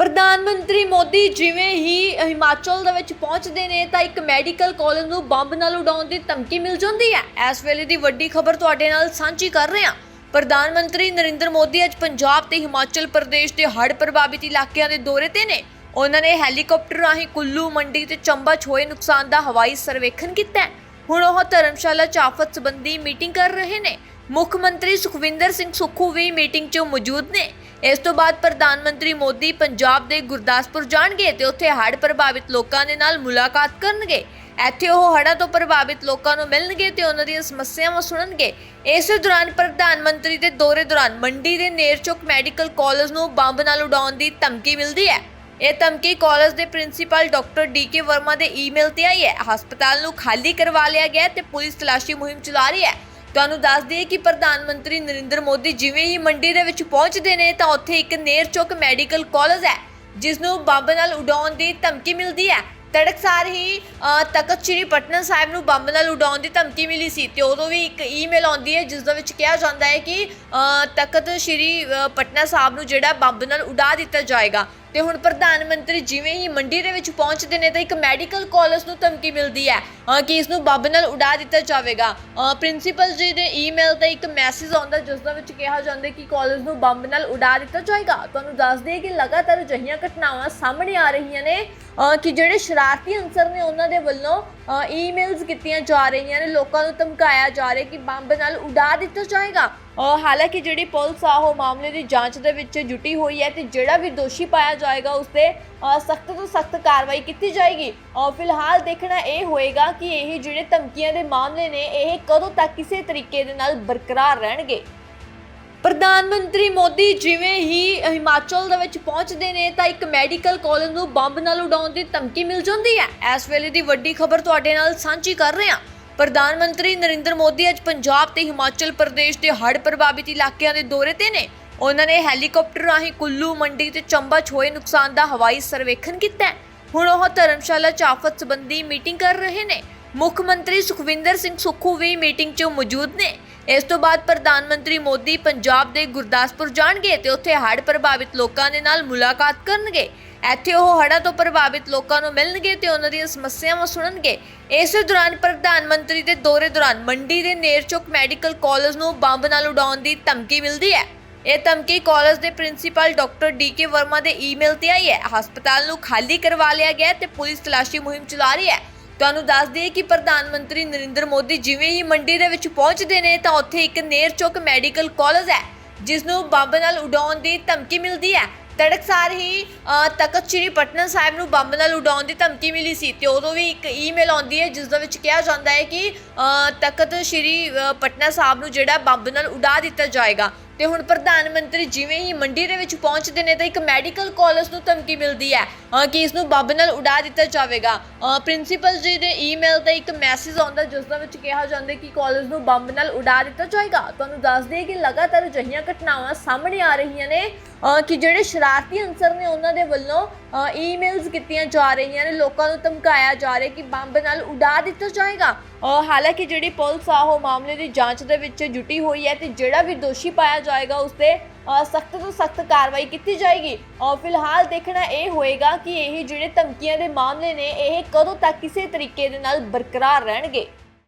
ਪ੍ਰਧਾਨ ਮੰਤਰੀ ਮੋਦੀ ਜਿਵੇਂ ਹੀ ਹਿਮਾਚਲ ਦੇ ਵਿੱਚ ਪਹੁੰਚਦੇ ਨੇ ਤਾਂ ਇੱਕ ਮੈਡੀਕਲ ਕਾਲਜ ਨੂੰ ਬੰਬ ਨਾਲ ਉਡਾਉਣ ਦੀ ਧਮਕੀ ਮਿਲ ਜਾਂਦੀ ਹੈ। ਇਸ ਵੇਲੇ ਦੀ ਵੱਡੀ ਖਬਰ ਤੁਹਾਡੇ ਨਾਲ ਸਾਂਝੀ ਕਰ ਰਹੇ ਹਾਂ। ਪ੍ਰਧਾਨ ਮੰਤਰੀ ਨਰਿੰਦਰ ਮੋਦੀ ਅੱਜ ਪੰਜਾਬ ਤੇ ਹਿਮਾਚਲ ਪ੍ਰਦੇਸ਼ ਦੇ ਹੜ੍ਹ ਪ੍ਰਭਾਵਿਤ ਇਲਾਕਿਆਂ ਦੇ ਦੌਰੇ ਤੇ ਨੇ। ਉਹਨਾਂ ਨੇ ਹੈਲੀਕਾਪਟਰ ਰਾਹੀਂ ਕੁੱਲੂ, ਮੰਡੀ ਤੇ ਚੰਬਾ ਛੋਏ ਨੁਕਸਾਨ ਦਾ ਹਵਾਈ ਸਰਵੇਖਣ ਕੀਤਾ ਹੁਣ ਉਹ ਧਰਮਸ਼ਾਲਾ 'ਚ ਆਫਤ ਸੰਬੰਧੀ ਮੀਟਿੰਗ ਕਰ ਰਹੇ ਨੇ। ਮੁੱਖ ਮੰਤਰੀ ਸੁਖਵਿੰਦਰ ਸਿੰਘ ਸੁੱਖੂ ਵੀ ਮੀਟਿੰਗ 'ਚ ਮੌਜੂਦ ਨੇ। ਇਸ ਤੋਂ ਬਾਅਦ ਪ੍ਰਧਾਨ ਮੰਤਰੀ ਮੋਦੀ ਪੰਜਾਬ ਦੇ ਗੁਰਦਾਸਪੁਰ ਜਾਣਗੇ ਤੇ ਉੱਥੇ ਹੜ੍ਹ ਪ੍ਰਭਾਵਿਤ ਲੋਕਾਂ ਦੇ ਨਾਲ ਮੁਲਾਕਾਤ ਕਰਨਗੇ। ਇੱਥੇ ਉਹ ਹੜ੍ਹਾਂ ਤੋਂ ਪ੍ਰਭਾਵਿਤ ਲੋਕਾਂ ਨੂੰ ਮਿਲਣਗੇ ਤੇ ਉਹਨਾਂ ਦੀਆਂ ਸਮੱਸਿਆਵਾਂ ਸੁਣਨਗੇ। ਇਸੇ ਦੌਰਾਨ ਪ੍ਰਧਾਨ ਮੰਤਰੀ ਦੇ ਦੌਰੇ ਦੌਰਾਨ ਮੰਡੀ ਦੇ ਨੇਰਚੁਕ ਮੈਡੀਕਲ ਕਾਲਜ ਨੂੰ ਬੰਬ ਨਾਲ ਉਡਾਉਣ ਦੀ ਧਮਕੀ ਮਿਲਦੀ ਹੈ। ਇਹ ਧਮਕੀ ਕਾਲਜ ਦੇ principal doctor D K Verma ਦੇ ਈਮੇਲ ਤੇ ਆਈ ਹੈ। ਹਸਪਤਾਲ ਨੂੰ ਖਾਲੀ ਕਰਵਾ ਲਿਆ ਗਿਆ ਹੈ ਤੇ ਪੁਲਿਸ ਤਲਾਸ਼ੀ ਮੁਹਿੰਮ ਚਲਾ ਰਹੀ ਹੈ। ਤੁਹਾਨੂੰ ਦੱਸ ਦਈਏ ਕਿ ਪ੍ਰਧਾਨ ਮੰਤਰੀ ਨਰਿੰਦਰ ਮੋਦੀ ਜਿਵੇਂ ਹੀ ਮੰਡੀ ਦੇ ਵਿੱਚ ਪਹੁੰਚਦੇ ਨੇ ਤਾਂ ਉੱਥੇ ਇੱਕ ਨੇਰਚੁਕ ਮੈਡੀਕਲ ਕਾਲਜ ਹੈ ਜਿਸ ਨੂੰ ਬੰਬ ਨਾਲ ਉਡਾਉਣ ਦੀ ਧਮਕੀ ਮਿਲਦੀ ਹੈ। ਤੜਕਸਾਰ ਹੀ ਤਖਤ ਸ੍ਰੀ ਪਟਨਾ ਸਾਹਿਬ ਨੂੰ ਬੰਬ ਨਾਲ ਉਡਾਉਣ ਦੀ ਧਮਕੀ ਮਿਲੀ ਸੀ ਤੇ ਉਦੋਂ ਵੀ ਇੱਕ ਈਮੇਲ ਆਉਂਦੀ ਹੈ, ਜਿਸ ਦੇ ਵਿੱਚ ਕਿਹਾ ਜਾਂਦਾ ਹੈ ਕਿ ਤਖਤ ਸ੍ਰੀ ਪਟਨਾ ਸਾਹਿਬ ਨੂੰ ਜਿਹੜਾ ਬੰਬ ਨਾਲ ਉਡਾ ਦਿੱਤਾ ਜਾਏਗਾ। ਤੇ ਹੁਣ ਪ੍ਰਧਾਨ ਮੰਤਰੀ ਜਿਵੇਂ ਹੀ ਮੰਡੀ ਦੇ ਵਿੱਚ ਪਹੁੰਚਦੇ ਨੇ ਤਾਂ ਇੱਕ ਮੈਡੀਕਲ ਕਾਲਜ ਨੂੰ ਧਮਕੀ ਮਿਲਦੀ ਹੈ ਕਿ ਇਸ ਨੂੰ ਬੰਬ ਨਾਲ ਉਡਾ ਦਿੱਤਾ ਜਾਵੇਗਾ। ਪ੍ਰਿੰਸੀਪਲ ਜੀ ਦੇ ਈਮੇਲ ਤੇ ਇੱਕ ਮੈਸੇਜ ਆਉਂਦਾ ਜਿਸ ਦੇ ਵਿੱਚ ਕਿਹਾ ਜਾਂਦਾ ਕਿ ਕਾਲਜ ਨੂੰ ਬੰਬ ਨਾਲ ਉਡਾ ਦਿੱਤਾ ਜਾਏਗਾ। ਤੁਹਾਨੂੰ ਦੱਸ ਦਈਏ ਕਿ ਲਗਾਤਾਰ ਅਜਿਹੀਆਂ ਘਟਨਾਵਾਂ ਸਾਹਮਣੇ ਆ ਰਹੀਆਂ ਨੇ ਕਿ ਜਿਹੜੇ ਸ਼ਰਾਰਤੀ ਅੰਸਰ ਨੇ ਉਹਨਾਂ ਦੇ ਵੱਲੋਂ ਅ, ਈਮੇਲਸ ਕੀਤੀਆਂ ਜਾ ਰਹੀਆਂ ਨੇ। ਲੋਕਾਂ ਨੂੰ ਧਮਕਾਇਆ ਜਾ ਰਿਹਾ ਕਿ ਬੰਬ ਨਾਲ ਉਡਾ ਦਿੱਤਾ ਜਾਏਗਾ। ਹਾਲਾਂਕਿ ਜਿਹੜੀ ਪੁਲਿਸ ਆ, ਉਹ ਮਾਮਲੇ ਦੀ ਜਾਂਚ ਦੇ ਵਿੱਚ ਜੁਟੀ ਹੋਈ ਹੈ ਤੇ ਜਿਹੜਾ ਵੀ ਦੋਸ਼ੀ ਪਾਇਆ ਜਾਏਗਾ, ਉਸ ਤੇ ਸਖਤ ਤੋਂ ਸਖਤ ਕਾਰਵਾਈ ਕੀਤੀ ਜਾਏਗੀ। ਔਰ ਫਿਲਹਾਲ ਦੇਖਣਾ ਇਹ ਹੋਏਗਾ ਕਿ ਇਹ ਜਿਹੜੇ ਧਮਕੀਆਂ ਦੇ ਮਾਮਲੇ ਨੇ, ਇਹ ਕਦੋਂ ਤੱਕ ਕਿਸੇ ਤਰੀਕੇ ਦੇ ਨਾਲ ਬਰਕਰਾਰ ਰਹਿਣਗੇ। ਪ੍ਰਧਾਨ ਮੰਤਰੀ ਮੋਦੀ ਜਿਵੇਂ ਹੀ ਹਿਮਾਚਲ ਦੇ ਵਿੱਚ ਪਹੁੰਚਦੇ ਨੇ, ਤਾਂ ਇੱਕ ਮੈਡੀਕਲ ਕਾਲਜ ਨੂੰ ਬੰਬ ਨਾਲ ਉਡਾਉਣ ਦੀ ਧਮਕੀ ਮਿਲ ਜਾਂਦੀ ਹੈ। ਇਸ ਵੇਲੇ ਦੀ ਵੱਡੀ ਖਬਰ ਤੁਹਾਡੇ ਨਾਲ ਸਾਂਝੀ ਕਰ ਰਹੇ। ਹਾਂ ਪ੍ਰਧਾਨ ਮੰਤਰੀ ਨਰਿੰਦਰ ਮੋਦੀ ਅੱਜ ਪੰਜਾਬ ਤੇ ਹਿਮਾਚਲ ਪ੍ਰਦੇਸ਼ ਦੇ ਹੜ੍ਹ ਪ੍ਰਭਾਵਿਤ ਇਲਾਕਿਆਂ ਦੇ ਦੌਰੇ ਤੇ ਨੇ। ਉਹਨਾਂ ਨੇ ਹੈਲੀਕਾਪਟਰ ਰਾਹੀਂ ਕੁੱਲੂ, ਮੰਡੀ ਤੇ ਚੰਬਾ 'ਚ ਹੋਏ ਨੁਕਸਾਨ ਦਾ ਹਵਾਈ ਸਰਵੇਖਣ ਕੀਤਾ ਹੁਣ ਉਹ ਧਰਮਸ਼ਾਲਾ 'ਚ ਆਫਤ ਸੰਬੰਧੀ ਮੀਟਿੰਗ ਕਰ ਰਹੇ ਨੇ। ਮੁੱਖ ਮੰਤਰੀ ਸੁਖਵਿੰਦਰ ਸਿੰਘ ਸੁੱਖੂ ਵੀ ਮੀਟਿੰਗ 'ਚ ਮੌਜੂਦ ਨੇ। ਇਸ ਤੋਂ ਬਾਅਦ ਪ੍ਰਧਾਨ ਮੰਤਰੀ ਮੋਦੀ ਪੰਜਾਬ ਦੇ ਗੁਰਦਾਸਪੁਰ ਜਾਣਗੇ ਤੇ ਉੱਥੇ ਹੜ੍ਹ ਪ੍ਰਭਾਵਿਤ ਲੋਕਾਂ ਦੇ ਨਾਲ ਮੁਲਾਕਾਤ ਕਰਨਗੇ। ਇੱਥੇ ਉਹ ਹੜ੍ਹਾਂ ਤੋਂ ਪ੍ਰਭਾਵਿਤ ਲੋਕਾਂ ਨੂੰ ਮਿਲਣਗੇ ਤੇ ਉਹਨਾਂ ਦੀਆਂ ਸਮੱਸਿਆਵਾਂ ਸੁਣਨਗੇ। ਇਸੇ ਦੌਰਾਨ ਪ੍ਰਧਾਨ ਮੰਤਰੀ ਦੇ ਦੌਰੇ ਦੌਰਾਨ ਮੰਡੀ ਦੇ ਨੇਰਚੁਕ ਮੈਡੀਕਲ ਕਾਲਜ ਨੂੰ ਬੰਬ ਨਾਲ ਉਡਾਉਣ ਦੀ ਧਮਕੀ ਮਿਲਦੀ ਹੈ। ਇਹ ਧਮਕੀ ਕਾਲਜ ਦੇ ਪ੍ਰਿੰਸੀਪਲ ਡਾਕਟਰ ਡੀਕੇ ਵਰਮਾ ਦੇ ਈਮੇਲ ਤੇ ਆਈ ਹੈ। ਹਸਪਤਾਲ ਨੂੰ ਖਾਲੀ ਕਰਵਾ ਲਿਆ ਗਿਆ ਹੈ ਤੇ ਪੁਲਿਸ ਤਲਾਸ਼ੀ ਮੁਹਿੰਮ ਚਲਾ ਰਹੀ ਹੈ। ਤੁਹਾਨੂੰ ਦੱਸ ਦਈਏ ਕਿ ਪ੍ਰਧਾਨ ਮੰਤਰੀ ਨਰਿੰਦਰ ਮੋਦੀ ਜਿਵੇਂ ਹੀ ਮੰਡੀ ਦੇ ਵਿੱਚ ਪਹੁੰਚਦੇ ਨੇ ਤਾਂ ਉੱਥੇ ਇੱਕ ਨੇਰਚੁਕ ਮੈਡੀਕਲ ਕਾਲਜ ਹੈ, ਜਿਸ ਨੂੰ ਬੰਬ ਨਾਲ ਉਡਾਉਣ ਦੀ ਧਮਕੀ ਮਿਲਦੀ ਹੈ। ਤੜਕਸਾਰ ਹੀ ਤਖਤ ਸ੍ਰੀ ਪਟਨਾ ਸਾਹਿਬ ਨੂੰ ਬੰਬ ਨਾਲ ਉਡਾਉਣ ਦੀ ਧਮਕੀ ਮਿਲੀ ਸੀ ਤੇ ਉਦੋਂ ਵੀ ਇੱਕ ਈਮੇਲ ਆਉਂਦੀ ਹੈ ਜਿਸ ਦੇ ਵਿੱਚ ਕਿਹਾ ਜਾਂਦਾ ਹੈ ਕਿ ਤਖਤ ਸ੍ਰੀ ਪਟਨਾ ਸਾਹਿਬ ਨੂੰ ਜਿਹੜਾ ਬੰਬ ਨਾਲ ਉਡਾ ਦਿੱਤਾ ਜਾਏਗਾ। ਤੇ ਹੁਣ ਪ੍ਰਧਾਨ ਮੰਤਰੀ ਜਿਵੇਂ ਹੀ ਮੰਡੀ ਦੇ ਵਿੱਚ ਪਹੁੰਚਦੇ ਨੇ ਤਾਂ ਇੱਕ ਮੈਡੀਕਲ ਕਾਲਜ ਨੂੰ ਧਮਕੀ ਮਿਲਦੀ ਹੈ। ਕਿ ਇਸ ਨੂੰ ਬੰਬ ਨਾਲ ਉਡਾ ਦਿੱਤਾ ਜਾਵੇਗਾ। ਪ੍ਰਿੰਸੀਪਲ ਜੀ ਦੇ ਈਮੇਲ ਤੇ ਇੱਕ ਮੈਸੇਜ ਆਉਂਦਾ ਜਿਸ ਦੇ ਵਿੱਚ ਕਿਹਾ ਜਾਂਦਾ ਕਿ ਕਾਲਜ ਨੂੰ ਬੰਬ ਨਾਲ ਉਡਾ ਦਿੱਤਾ ਜਾਏਗਾ ਤੁਹਾਨੂੰ ਦੱਸ ਦਈਏ ਕਿ ਲਗਾਤਾਰ ਅਜਿਹੀਆਂ ਘਟਨਾਵਾਂ ਸਾਹਮਣੇ ਆ ਰਹੀਆਂ ਨੇ। ਕਿ ਜਿਹੜੇ ਸ਼ਰਾਰਤੀ ਅੰਸਰ ਨੇ ਉਹਨਾਂ ਦੇ ਵੱਲੋਂ ਈਮੇਲਸ ਕੀਤੀਆਂ ਜਾ ਰਹੀਆਂ ਨੇ। ਲੋਕਾਂ ਨੂੰ ਧਮਕਾਇਆ ਜਾ ਰਿਹਾ ਕਿ ਬੰਬ ਨਾਲ ਉਡਾ ਦਿੱਤਾ ਜਾਏਗਾ ਹਾਲਾਂਕਿ ਜਿਹੜੀ ਪੁਲਿਸ ਆ ਉਹ ਮਾਮਲੇ ਦੀ ਜਾਂਚ ਦੇ ਵਿੱਚ ਜੁਟੀ ਹੋਈ ਹੈ ਤੇ ਜਿਹੜਾ ਵੀ ਦੋਸ਼ੀ ਪਾਇਆ ਜਾਏਗਾ ਉਸ ਤੇ ਸਖਤ ਤੋਂ ਸਖਤ ਕਾਰਵਾਈ ਕੀਤੀ ਜਾਏਗੀ। ਅ, ਫਿਲਹਾਲ ਦੇਖਣਾ ਇਹ ਹੋਏਗਾ ਕਿ ਇਹ ਜਿਹੜੇ ਧਮਕੀਆਂ ਦੇ ਮਾਮਲੇ ਨੇ ਇਹ ਕਦੋਂ ਤੱਕ ਕਿਸੇ ਤਰੀਕੇ ਦੇ ਨਾਲ ਬਰਕਰਾਰ ਰਹਿਣਗੇ।